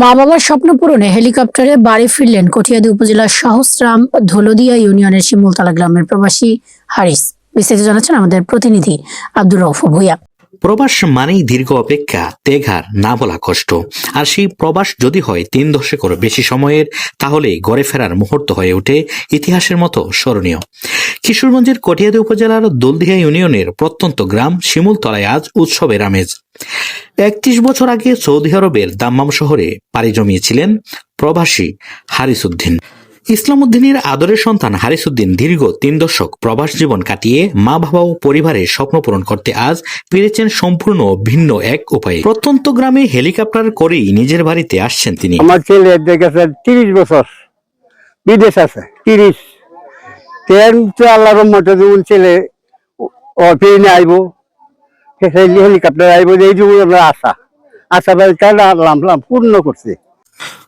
মা বাবার স্বপ্ন পূরণে হেলিকপ্টারে বাড়ি ফিরলেন কঠিয়াদি উপজেলার সহস্রাম ধলদিয়া ইউনিয়নের শিমুলতলা গ্রামের প্রবাসী হারিস। বিস্তারিত জানাচ্ছেন আমাদের প্রতিনিধি আব্দুর রৌফ ভুইয়া। প্রবাস মানেই দীর্ঘ অপেক্ষা তেঘার না বলা কষ্ট। আর সেই প্রবাস যদি হয় তিন দশকেরও বেশি সময়ের তাহলে গড়ে ফেরার মুহূর্ত হয়ে ওঠে ইতিহাসের মতো স্মরণীয়। কিশোরগঞ্জের কটিয়াদি উপজেলার দলদিয়া ইউনিয়নের প্রত্যন্ত গ্রাম শিমুলতলায় আজ উৎসবের আমেজ। একত্রিশ বছর আগে সৌদি আরবের দাম্মাম শহরে পাড়ি জমিয়েছিলেন প্রবাসী হারিসুদ্দিন ইসলামউদ্দিনের আদরের সন্তান হারিসুদ্দিন দীর্ঘ তিন দশক প্রবাস জীবন কাটিয়ে মা বাবা ও পরিবারের স্বপ্ন পূরণ করতে আজ ফিরেছেন সম্পূর্ণ ভিন্ন এক উপায়ে। প্রত্যন্ত গ্রামে হেলিকপ্টার করেই নিজের বাড়িতে আসছেন তিনি। আমার ছেলে তিরিশ বছর। বিদেশ আছে, তিরিশ। তেন তো আল্লাহর রহমতে যেমন ছেলে ও ট্রেনে আইব। হেলিকপ্টার আইব এইটুকু আমরা আশা। আশা বাড়িটা লাম পূর্ণ করছে।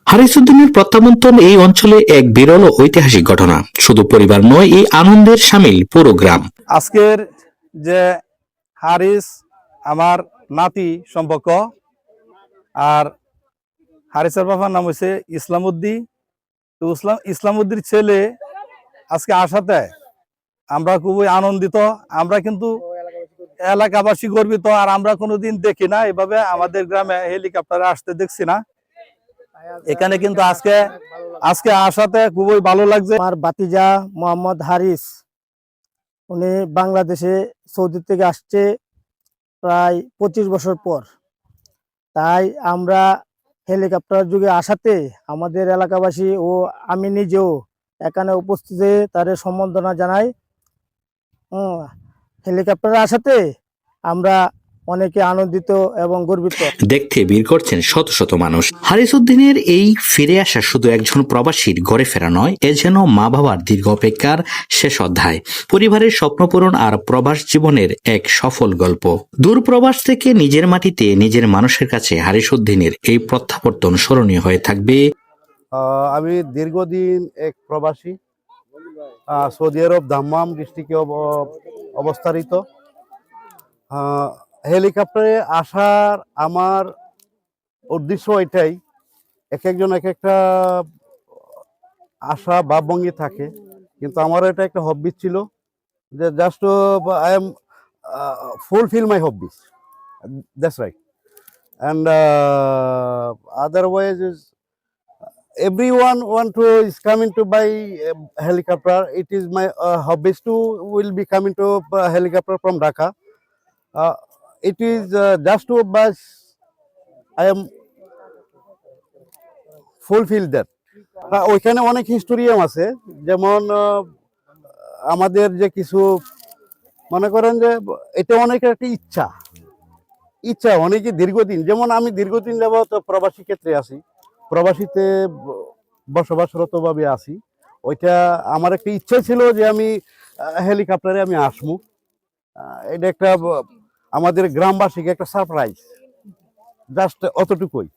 হারিসুদ্দিনের প্রত্যাবর্তন এই অঞ্চলে এক বিরল ও ঐতিহাসিক ঘটনা। শুধু পরিবার নয় এই আনন্দের সামিল পুরো গ্রাম। আজকের যে হারিস আমার নাতি সম্পর্ক আর হারিসের বাবার নাম হচ্ছে ইসলামউদ্দি তো ইসলাম ইসলামউদ্দির ছেলে আজকে আসাতে আমরা খুবই আনন্দিত, আমরা কিন্তু এলাকাবাসী গর্বিত, আর আমরা কোনোদিন দেখি না, এভাবে আমাদের গ্রামে হেলিকপ্টারে আসতে দেখছি না। এখানে কিন্তু আজকে আজকে আসাতে খুবই ভালো লাগছে। আমার বাতিজা মোহাম্মদ হারিস, উনি বাংলাদেশে সৌদি থেকে আসছে প্রায় পঁচিশ বছর পর। তাই আমরা হেলিকপ্টার যুগে আসাতে আমাদের এলাকাবাসী ও আমি নিজেও এখানে উপস্থিত তাদের সম্বর্ধনা জানাই। হেলিকপ্টারে আসাতে আমরা অনেকে আনন্দিত এবং গর্বিত। দেখতে ভিড় করছেন শত শত মানুষ। হারিসুদ্দিনের এই ফিরে আসা শুধু একজন প্রবাসীর ঘরে ফেরা নয়, এ যেন মা বাবার দীর্ঘ অপেক্ষার শেষ অধ্যায়। পরিবারের স্বপ্নপূরণ আর প্রবাস জীবনের এক সফল গল্প। দূর প্রবাস থেকে নিজের মাটিতে নিজের মানুষের কাছে হারিসুদ্দিনের এই প্রত্যাবর্তন স্মরণীয় হয়ে থাকবে। আমি দীর্ঘদিন এক প্রবাসী সৌদি আরব দাম্মাম ডিস্ট্রিক্টে অব- অবস্থারিত। হেলিকপ্টারে আসার আমার উদ্দেশ্য এটাই, এক একজন এক একটা আশা ভাবভঙ্গি থাকে, কিন্তু আমার এটা একটা হবি ছিল যে just I am fulfil my hobbies that's right and otherwise is everyone want to is coming to buy uh, helicopter it is my uh, hobbies too will be coming to uh, helicopter from dhaka uh, it is uh, just to bus i am fulfill that ওইখানে অনেক হিস্টোরিয়াম আছে যেমন আমাদের যে কিছু মনে করেন যে এটা অনেক একটা ইচ্ছা ইচ্ছা অনেকে দীর্ঘদিন যেমন আমি দীর্ঘদিন যাবত প্রবাসী ক্ষেত্রে আছি প্রবাসীতে বসবাসরত বসবাসরতভাবে আসি ওইটা আমার একটা ইচ্ছা ছিল যে আমি হেলিকপ্টারে আমি আসব। এটা একটা আমাদের গ্রামবাসীকে একটা সারপ্রাইজ। জাস্ট অতটুকুই।